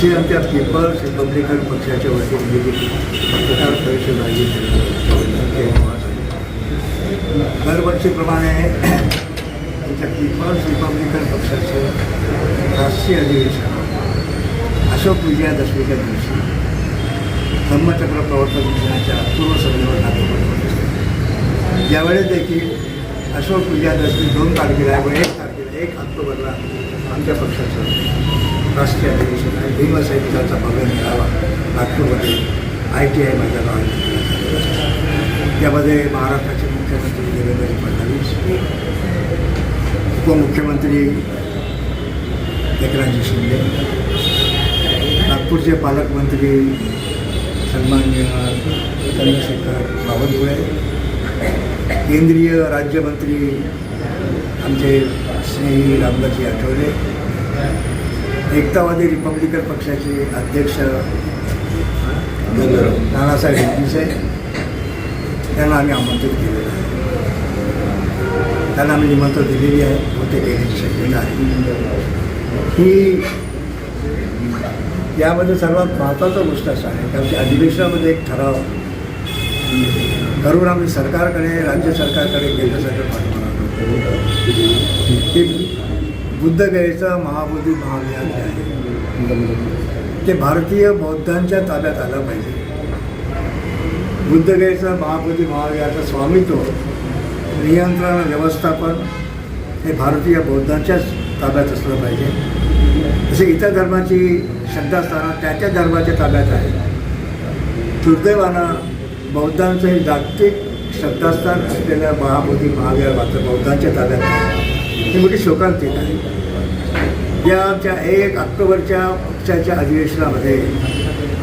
आजची आमच्या people's Republican पक्षाच्या वतीने जी पत्रकार परिषद आयोजित केली दरवर्षीप्रमाणे आमच्या पीपल्स रिपब्लिकन पक्षाचं राष्ट्रीय अधिवेशन अशोक विजयादशमीच्या दिवशी धम्मचक्र प्रवर्तन दिनाच्या पूर्वसंध्येवर लागू यावेळेस देखील अशोक विजयादशमी दोन तारखेला आहे व एक तारखेला एक ऑक्टोबरला आमच्या पक्षाचं राष्ट्रीय अधिवेशन आहे भीमसैनिकांचा भव्य मेळावा नागपूरमध्ये आय टी आय मैदानावर आयोजित करण्यात आलेला त्यामध्ये महाराष्ट्राचे मुख्यमंत्री देवेंद्र फडणवीस उपमुख्यमंत्री एकनाथजी शिंदे नागपूरचे पालकमंत्री सन्मान्य चंद्रशेखर बावनकुळे केंद्रीय राज्यमंत्री आमचे स्नेही रामदासजी आठवले एकतावादी रिपब्लिकन पक्षाचे अध्यक्ष नानासाहेब हिंदीसे त्यांना आम्ही आमंत्रित केलेलं आहे. त्यांना आम्ही निमंत्रण दिलेली आहे व ते देण्याची शक्यता आहे. ही यामध्ये सर्वात महत्त्वाचा गोष्ट असा आहे की अधिवेशनामध्ये एक ठराव करून आम्ही सरकारकडे राज्य सरकारकडे केंद्र सरकार पाठवणार बुद्धगयेचा महाबोधी महाविहार जे आहे ते भारतीय बौद्धांच्या ताब्यात आलं पाहिजे. बुद्धगयेचा महाबोधी महाविहाराचं स्वामित्व नियंत्रण व्यवस्थापन हे भारतीय बौद्धांच्याच ताब्यात असलं पाहिजे. जसे इतर धर्माची श्रद्धास्थानं त्या त्या धर्माच्या ताब्यात आहे दुर्दैवानं बौद्धांचं हे जागतिक श्रद्धास्थान असलेल्या महाबोधी महावीर मात्र बौद्धांच्या ताब्यात आहे ही मोठी शोकांतिक आहे. या आमच्या एक ऑक्टोबरच्या पक्षाच्या अधिवेशनामध्ये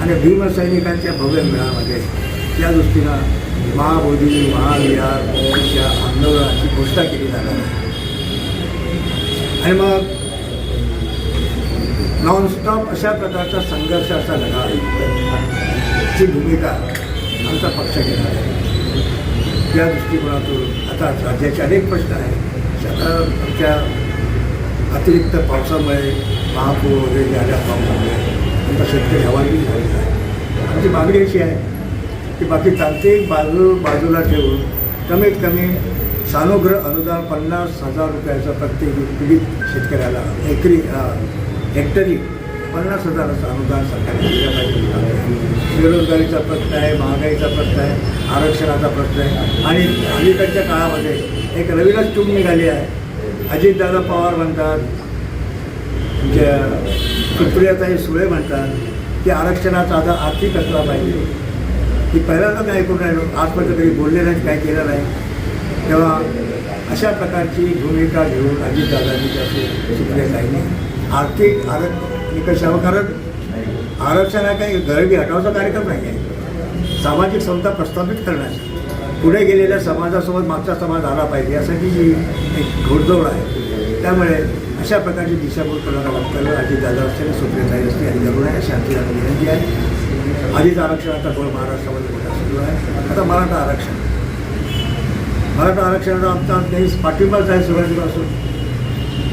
आणि भीमसैनिकांच्या भव्य मेळामध्ये त्या दृष्टीनं महाबोधी महाविहार महाविहारच्या आंदोलनाची घोषणा केली जाणार आहे. आणि मग नॉनस्टॉप अशा प्रकारचा संघर्ष असा लढा ची भूमिका आमचा पक्ष घेणार आहे. त्या दृष्टिकोनातून आता राज्याचे अनेक प्रश्न आहेत. आता अतिरिक्त पावसामुळे महापूर वगैरे झाल्या पावसामुळे आमचा शेतकरी हवालदिल झालेला आहे. आमची मागणी अशी आहे की बाकी तांत्रिक बाजू बाजूला ठेवून कमीत कमी सानुग्रह अनुदान पन्नास हजार रुपयाचा प्रत्येक पीडित शेतकऱ्याला एकरी हेक्टरी पन्नास हजाराचं अनुदान सरकारने दिलं पाहिजे. बेरोजगारीचा प्रश्न आहे महागाईचा प्रश्न आहे आरक्षणाचा प्रश्न आहे आणि अलीकडच्या काळामध्ये एक रविलाच टूम निघाली आहे. अजितदादा पवार म्हणतात तुमच्या सुप्रियाताई सुळे म्हणतात की आरक्षणाचा आता आर्थिक असला पाहिजे. की पहिल्यांदा मी ऐकून राहिलो आजपर्यंत कधी बोलले नाही काही केलं नाही. तेव्हा अशा प्रकारची भूमिका घेऊन अजितदादांनी त्याचे सुप्रियाताईने आर्थिक आरक्षण निकषावर कारण आरक्षण हा काही गरिबी हटवायचा कार्यक्रम नाही आहे. सामाजिक संस्था प्रस्थापित करण्याचा पुढे गेलेल्या समाजासोबत मागचा समाज आला पाहिजे यासाठी जी एक घोडदौड आहे त्यामुळे अशा प्रकारची दिशाभूल करणारा वक्तव्य अजितदादा असतील सुप्रियाताई असते आणि जरूर आहे शांती आमची विनंती आहे. आधीच आरक्षणाचा गोळ महाराष्ट्रामध्ये मोठा सुरू आहे. आता मराठा आरक्षण. मराठा आरक्षणाचा आमचा काही पाठिंबाच आहे सुरुवातीपासून.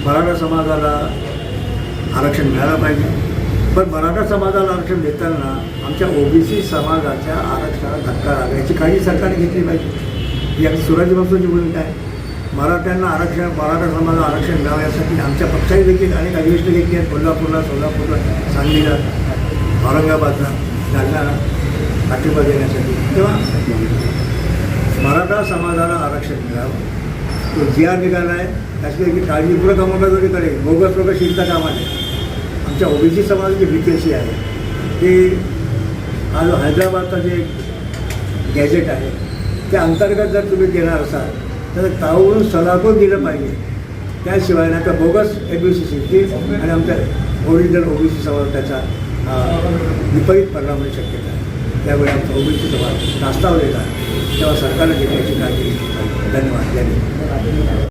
मराठा समाजाला आरक्षण मिळालं पाहिजे. पण मराठा समाजाला आरक्षण देताना आमच्या ओबीसी समाजाच्या आरक्षणाला धक्का लागला याची काळजी सरकारने घेतली पाहिजे. ही अगदी सुरुवातीपासूनची भूमिका आहे. मराठ्यांना आरक्षण मराठा समाजाला आरक्षण मिळावं यासाठी आमच्या पक्षाने देखील अनेक अधिवेशनं घेतली आहेत. कोल्हापूरला सोलापूरला सांगलीला औरंगाबादला जालन्याला पाठिंबा देण्यासाठी. तेव्हा मराठा समाजाला आरक्षण मिळावं. तो जी आर निघाला आहे. त्याची देखील काळजीपूर्वक अंमलबजावणीकडे बोगस लोक शिकता कामा आमच्या ओबीसी समाजाची भीती अशी आहे ते हा जो हैदराबादचा जे गॅजेट आहे त्या अंतर्गत जर तुम्ही देणार असाल तर तावून सलाखून दिलं पाहिजे. त्याशिवाय नाही तर bogus A B C C आणि आमच्या ओरिजिनल ओबीसी समाज त्याचा विपरीत परिणाम होऊ शक्यता आहे त्यामुळे आमचा ओबीसी समाज नास्तावलेला आहे. तेव्हा सरकारने घेण्याची काळजी धन्यवाद. जय